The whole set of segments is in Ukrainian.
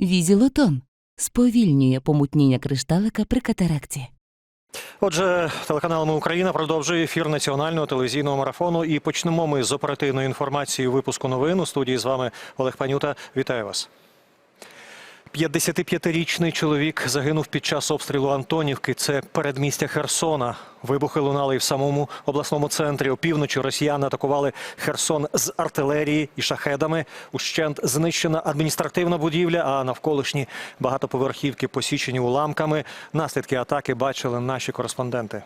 Візілотон сповільнює помутніння кришталика при катаракті. Отже, телеканал «Ми Україна продовжує ефір національного телевізійного марафону. І почнемо ми з оперативної інформації випуску новин. У студії з вами Олег Панюта. Вітаю вас. 55-річний чоловік загинув під час обстрілу Антонівки. Це передмістя Херсона. Вибухи лунали і в самому обласному центрі. Опівночі росіяни атакували Херсон з артилерії і шахедами. Ущент знищена адміністративна будівля, а навколишні багатоповерхівки посічені уламками. Наслідки атаки бачили наші кореспонденти.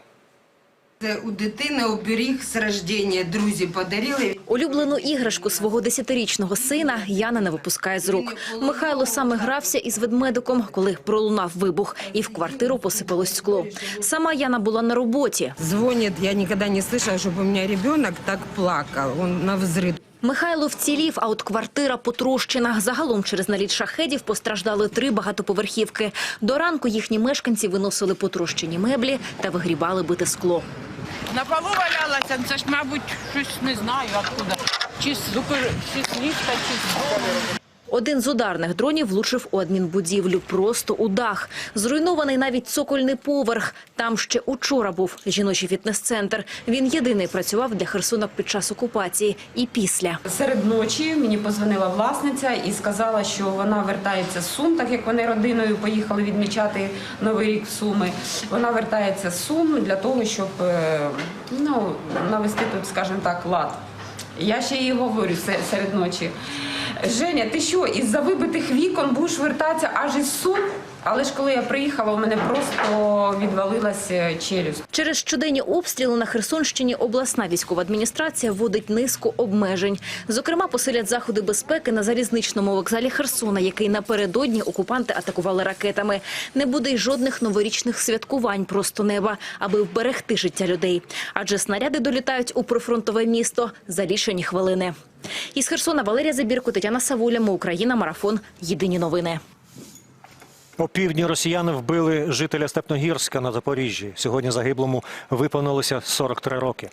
Це у дитини оберіг з рождення друзі подарили. Улюблену іграшку свого десятирічного сина Яна не випускає з рук. Михайло саме грався із ведмедиком, коли пролунав вибух, і в квартиру посипалось скло. Сама Яна була на роботі. Звонит, я никогда не слышала, чтобы у меня ребенок так плакал. Он на взрыв. Михайло вцілів, а от квартира потрощена. Загалом через наліт шахедів постраждали три багатоповерхівки. До ранку їхні мешканці виносили потрощені меблі та вигрібали бите скло. На полу валялася, це ж, мабуть, щось не знаю откуда. Чи з, чи з ліфта, чи з дому. Один з ударних дронів влучив у адмінбудівлю просто у дах. Зруйнований навіть цокольний поверх. Там ще учора був жіночий фітнес-центр. Він єдиний працював для Херсона під час окупації і після. Серед ночі мені позвонила власниця і сказала, що вона вертається з Сум, так як вони родиною поїхали відмічати Новий рік в Суми. Вона вертається з Сум для того, щоб е, ну, навести тут, скажімо так, лад. Я ще їй говорю се- серед ночі. Женя, ти що, із-за вибитих вікон будеш вертатися аж із Сум? Але ж коли я приїхала, у мене просто відвалилася челюсть. Через щоденні обстріли на Херсонщині обласна військова адміністрація вводить низку обмежень. Зокрема, посилять заходи безпеки на залізничному вокзалі Херсона, який напередодні окупанти атакували ракетами. Не буде й жодних новорічних святкувань просто неба, аби вберегти життя людей. Адже снаряди долітають у прифронтове місто за лічені хвилини. Із Херсона Валерія Забірко, Тетяна Савуля, Україна, марафон. Єдині новини. О півдні росіяни вбили жителя Степногірська на Запоріжжі. Сьогодні загиблому виповнилося 43 роки.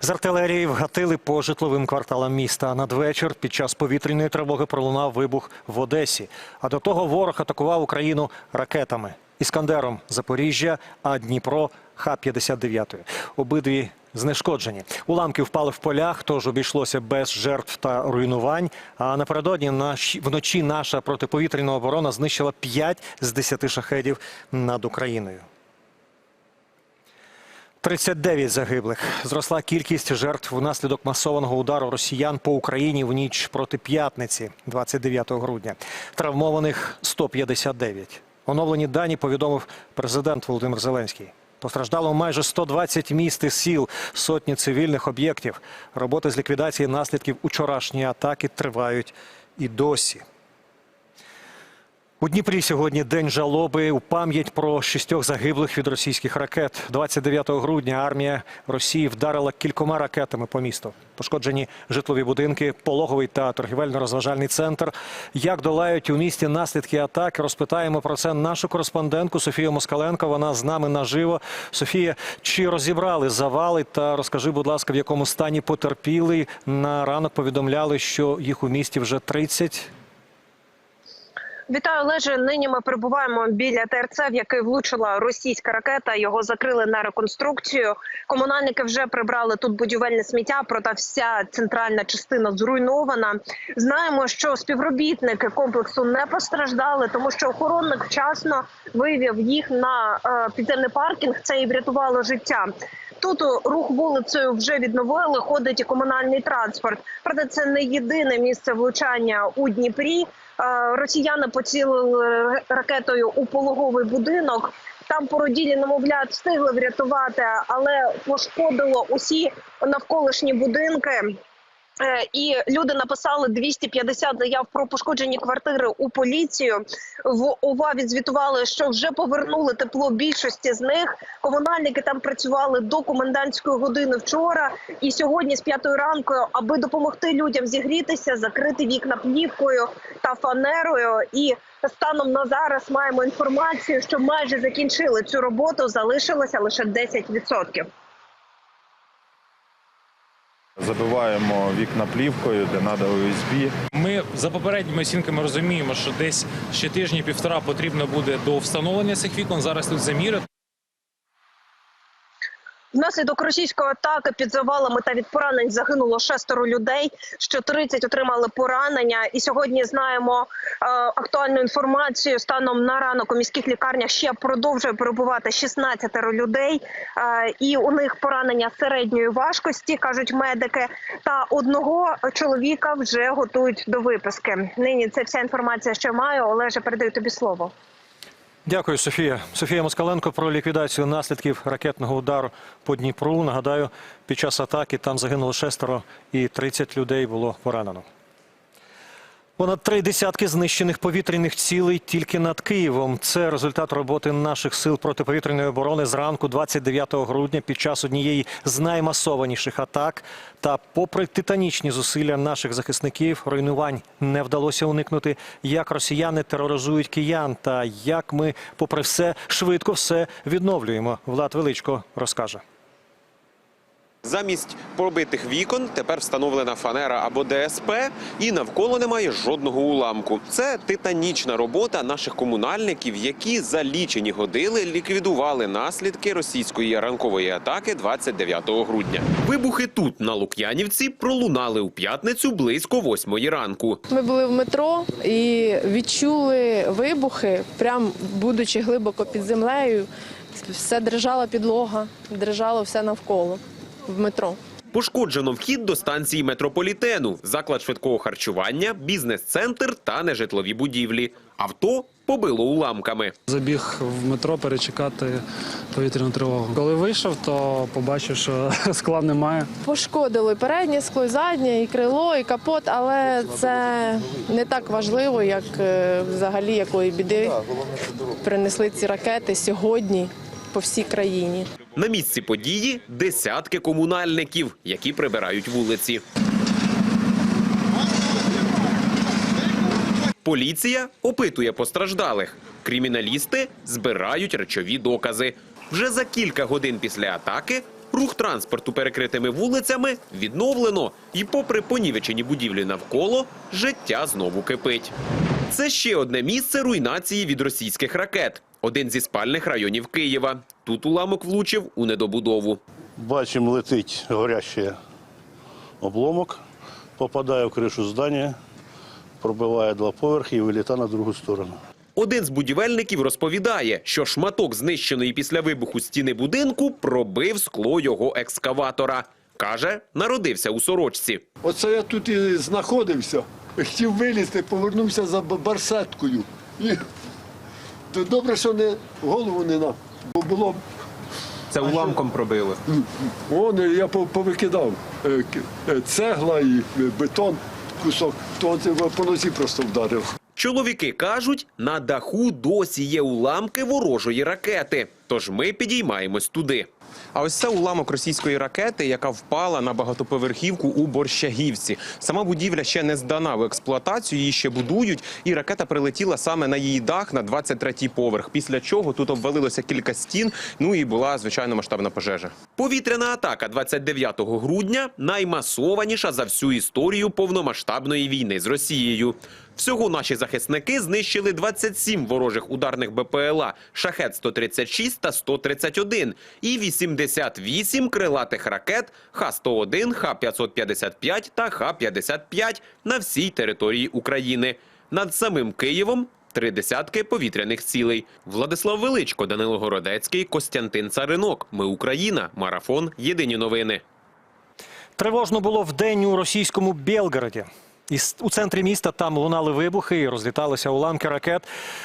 З артилерії вгатили по житловим кварталам міста. Надвечір під час повітряної тривоги пролунав вибух в Одесі. А до того ворог атакував Україну ракетами. Іскандером Запоріжжя, а Дніпро Х-59. Обидві знешкоджені. Уламки впали в полях, тож обійшлося без жертв та руйнувань. А напередодні наш, вночі наша протиповітряна оборона знищила 5 з 10 шахедів над Україною. 39 загиблих. Зросла кількість жертв внаслідок масованого удару росіян по Україні в ніч проти п'ятниці, 29 грудня. Травмованих 159. Оновлені дані повідомив президент Володимир Зеленський. Постраждало майже 120 міст і сіл, сотні цивільних об'єктів. Роботи з ліквідації наслідків учорашньої атаки тривають і досі. У Дніпрі сьогодні день жалоби у пам'ять про шістьох загиблих від російських ракет. 29 грудня армія Росії вдарила кількома ракетами по місту. Пошкоджені житлові будинки, пологовий та торгівельно-розважальний центр. Як долають у місті наслідки атаки? Розпитаємо про це нашу кореспондентку Софію Москаленко. Вона з нами наживо. Софія, чи розібрали завали? Та розкажи, будь ласка, в якому стані потерпіли на ранок? Повідомляли, що їх у місті вже 30. Вітаю, Олеже. Нині ми перебуваємо біля ТРЦ, в який влучила російська ракета. Його закрили на реконструкцію. Комунальники вже прибрали тут будівельне сміття, проте вся центральна частина зруйнована. Знаємо, що співробітники комплексу не постраждали, тому що охоронник вчасно вивів їх на е, підземний паркінг. Це і врятувало життя. Тут рух вулицею вже відновили. Ходить і комунальний транспорт. Проте це не єдине місце влучання у Дніпрі. Е, Росіяни поцілили ракетою у пологовий будинок. Там породілі немовлят встигли врятувати, але пошкодило усі навколишні будинки. Е, І люди написали 250 заяв про пошкоджені квартири у поліцію. В ОВА відзвітували, що вже повернули тепло більшості з них. Комунальники там працювали до комендантської години вчора і сьогодні з п'ятої ранку, аби допомогти людям зігрітися, закрити вікна плівкою та фанерою. І станом на зараз маємо інформацію, що майже закінчили цю роботу. Залишилося лише 10%. Забиваємо вікна плівкою, де треба USB. Ми за попередніми оцінками розуміємо, що десь ще тижні-півтора потрібно буде до встановлення цих вікон. Зараз тут заміри. Внаслідок російської атаки під завалами та від поранень загинуло шестеро людей. Ще 30 отримали поранення. І сьогодні знаємо е, актуальну інформацію. Станом на ранок у міських лікарнях ще продовжує перебувати 16 людей, е, і у них поранення середньої важкості, кажуть медики. Та одного чоловіка вже готують до виписки. Нині це вся інформація, що маю. Олеже, передаю тобі слово. Дякую, Софія. Софія Москаленко про ліквідацію наслідків ракетного удару по Дніпру. Нагадаю, під час атаки там загинуло шестеро і 30 людей було поранено. Понад три десятки знищених повітряних цілей тільки над Києвом. Це результат роботи наших сил протиповітряної оборони зранку 29 грудня під час однієї з наймасованіших атак. Та, попри титанічні зусилля наших захисників, руйнувань не вдалося уникнути. Як росіяни тероризують киян, та як ми, попри все, швидко все відновлюємо. Влад Величко розкаже. Замість пробитих вікон тепер встановлена фанера або ДСП, і навколо немає жодного уламку. Це титанічна робота наших комунальників, які за лічені години ліквідували наслідки російської ранкової атаки 29 грудня. Вибухи тут на Лук'янівці пролунали у п'ятницю близько восьмої ранку. Ми були в метро і відчули вибухи, прям будучи глибоко під землею. Все дрижала підлога, дрижало все навколо в метро. Пошкоджено вхід до станції метрополітену, заклад швидкого харчування, бізнес-центр та нежитлові будівлі. Авто побило уламками. Забіг в метро перечекати повітряну тривогу. Коли вийшов, то побачив, що скла немає. Пошкодили переднє скло, і заднє, і крило, і капот, але це не так важливо, як е, взагалі якої біди принесли ці ракети сьогодні по всій країні. На місці події десятки комунальників, які прибирають вулиці. Поліція опитує постраждалих. Криміналісти збирають речові докази. Вже за кілька годин після атаки рух транспорту перекритими вулицями відновлено. І попри понівечені будівлі навколо, життя знову кипить. Це ще одне місце руйнації від російських ракет. Один зі спальних районів Києва. Тут уламок влучив у недобудову. Бачимо, летить горящий обломок, попадає в кришу здання, пробиває два поверхи і вилітає на другу сторону. Один з будівельників розповідає, що шматок знищеної після вибуху стіни будинку пробив скло його екскаватора. Каже, народився у сорочці. Оце я тут і знаходився. Хотів вилізти, повернувся за барсеткою. І то добре, що не голову не на. Бо було б. Це уламком пробило. Он я повикидав е, е, цегла і е, бетон, кусок, то по носі просто вдарив. Чоловіки кажуть, на даху досі є уламки ворожої ракети. Тож ми підіймаємось туди. А ось це уламок російської ракети, яка впала на багатоповерхівку у Борщагівці. Сама будівля ще не здана в експлуатацію, її ще будують, і ракета прилетіла саме на її дах на 23-й поверх. Після чого тут обвалилося кілька стін. Ну і була звичайно масштабна пожежа. Повітряна атака 29 грудня наймасованіша за всю історію повномасштабної війни з Росією. Всього наші захисники знищили 27 ворожих ударних БПЛА «Шахет-136» та «131» і 88 крилатих ракет Х-101, Х-555 та Х-55 на всій території України. Над самим Києвом три десятки повітряних цілей. Владислав Величко, Данило Городецький, Костянтин Царинок. Ми Україна. Марафон. Єдині новини. Тривожно було вдень у російському Белгороді. І у центрі міста там лунали вибухи і розліталися уламки ракет.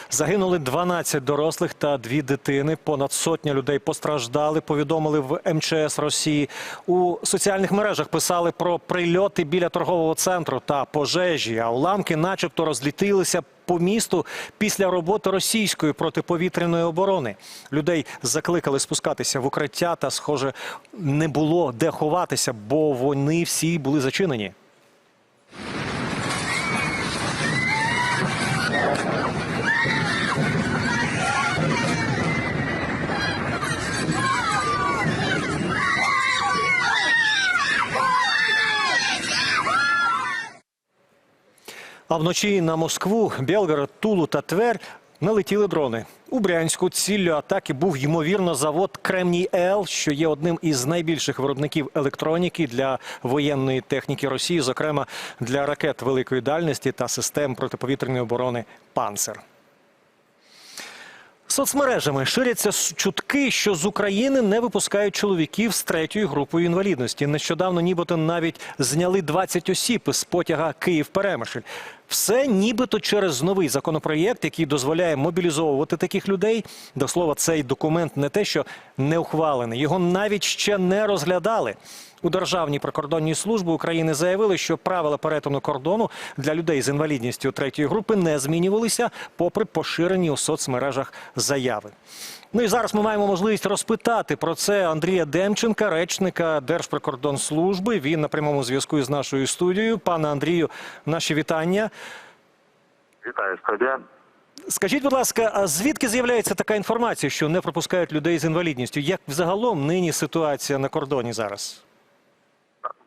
Загинули 12 дорослих та дві дитини. Понад сотня людей постраждали. Повідомили в МЧС Росії. У соціальних мережах писали про прильоти біля торгового центру та пожежі. А уламки, начебто, розлітилися по місту після роботи російської протиповітряної оборони. Людей закликали спускатися в укриття, та, схоже, не було де ховатися, бо вони всі були зачинені. А вночі на Москву, Белгород, Тулу та Тверь налетіли дрони. У Брянську ціллю атаки був ймовірно завод Кремній Л, що є одним із найбільших виробників електроніки для воєнної техніки Росії, зокрема для ракет великої дальності та систем протиповітряної оборони Панцер. Соцмережами ширяться чутки, що з України не випускають чоловіків з третьою групою інвалідності. Нещодавно нібито навіть зняли 20 осіб із потяга Київ-Перемишль. Все нібито через новий законопроєкт, який дозволяє мобілізовувати таких людей. До слова, цей документ не те, що не ухвалений, його навіть ще не розглядали. У Державній прикордонній службі України заявили, що правила перетину кордону для людей з інвалідністю третьої групи не змінювалися, попри поширені у соцмережах заяви. Ну і зараз ми маємо можливість розпитати про це Андрія Демченка, речника Держприкордонслужби. Він на прямому зв'язку із нашою студією. Пане Андрію, наші вітання. Вітаю, студія. Скажіть, будь ласка, а звідки з'являється така інформація, що не пропускають людей з інвалідністю? Як взагалом нині ситуація на кордоні зараз?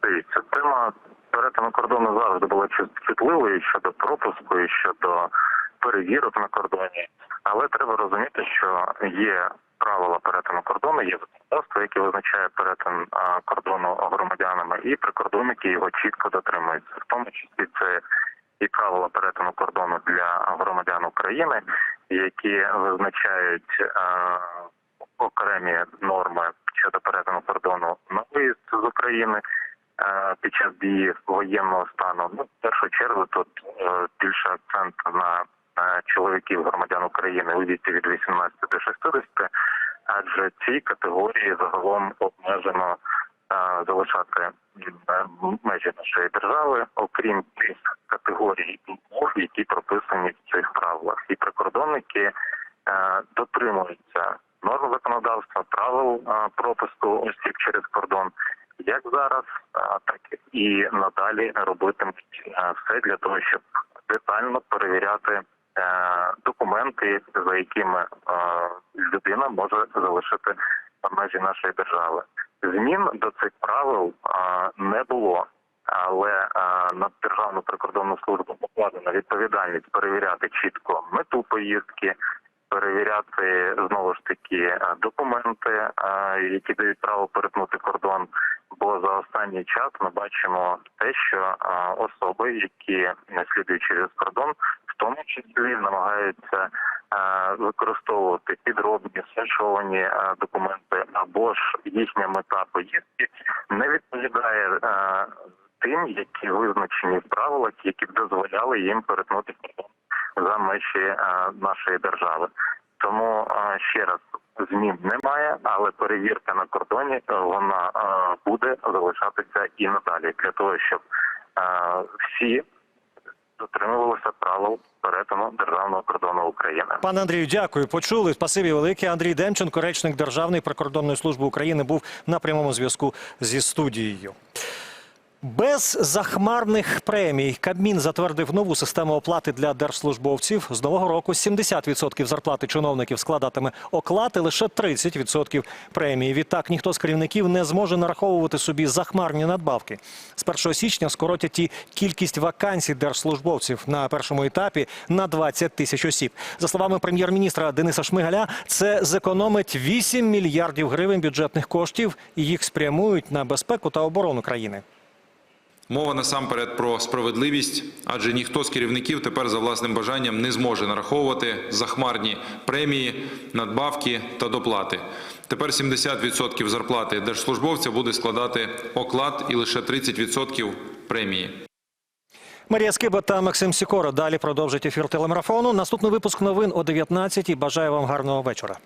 Дивіться, тема перетину кордону завжди була чутливою щодо пропуску і щодо перевірок на кордоні. Але треба розуміти, що є правила перетину кордону, є законодавство, яке визначає перетин кордону громадянами, і прикордонники його чітко дотримуються. В тому числі це і правила перетину кордону для громадян України, які визначають окремі норми щодо перетину кордону на виїзд з України під час дії воєнного стану. Ну, в першу чергу тут е, більше акцент на чоловіків громадян України у віці від 18 до 60, адже ці категорії загалом обмежено е, залишати е, межі нашої держави, окрім тих категорій умов, які прописані в цих правилах. І прикордонники е, дотримуються норм законодавства, правил пропуску осіб через кордон. Як зараз, так і надалі робитимуть все для того, щоб детально перевіряти документи, за якими е, людина може залишити межі нашої держави. Змін до цих правил е, не було. Але е, на державну прикордонну службу покладена відповідальність перевіряти чітко мету поїздки, перевіряти знову ж таки е, документи, е, які дають право перетнути кордон. Бо за останній час ми бачимо те, що е, особи, які слідують через кордон, тому числі намагаються е, використовувати підробні сфальшовані е, документи, або ж їхня мета поїздки не відповідає е, тим, які визначені в правилах, які б дозволяли їм перетнути за межі нашої держави. Тому ще раз змін немає, але перевірка на кордоні вона буде залишатися і надалі для того, щоб всі дотримувалися правил перетину державного кордону України. Пане Андрію, дякую. Почули. Спасибі велике. Андрій Демченко, речник Державної прикордонної служби України, був на прямому зв'язку зі студією. Без захмарних премій Кабмін затвердив нову систему оплати для держслужбовців. З нового року 70% зарплати чиновників складатиме оклад і лише 30% премії. Відтак ніхто з керівників не зможе нараховувати собі захмарні надбавки. З 1 січня скоротять і кількість вакансій держслужбовців на першому етапі на 20 тисяч осіб. За словами прем'єр-міністра Дениса Шмигаля, це зекономить 8 мільярдів гривень бюджетних коштів і їх спрямують на безпеку та оборону країни. Мова насамперед про справедливість, адже ніхто з керівників тепер за власним бажанням не зможе нараховувати захмарні премії, надбавки та доплати. Тепер 70% зарплати держслужбовця буде складати оклад і лише 30% премії. Марія Скиба та Максим Сікора далі продовжать ефір телемарафону. Наступний випуск новин о 19-й. Бажаю вам гарного вечора.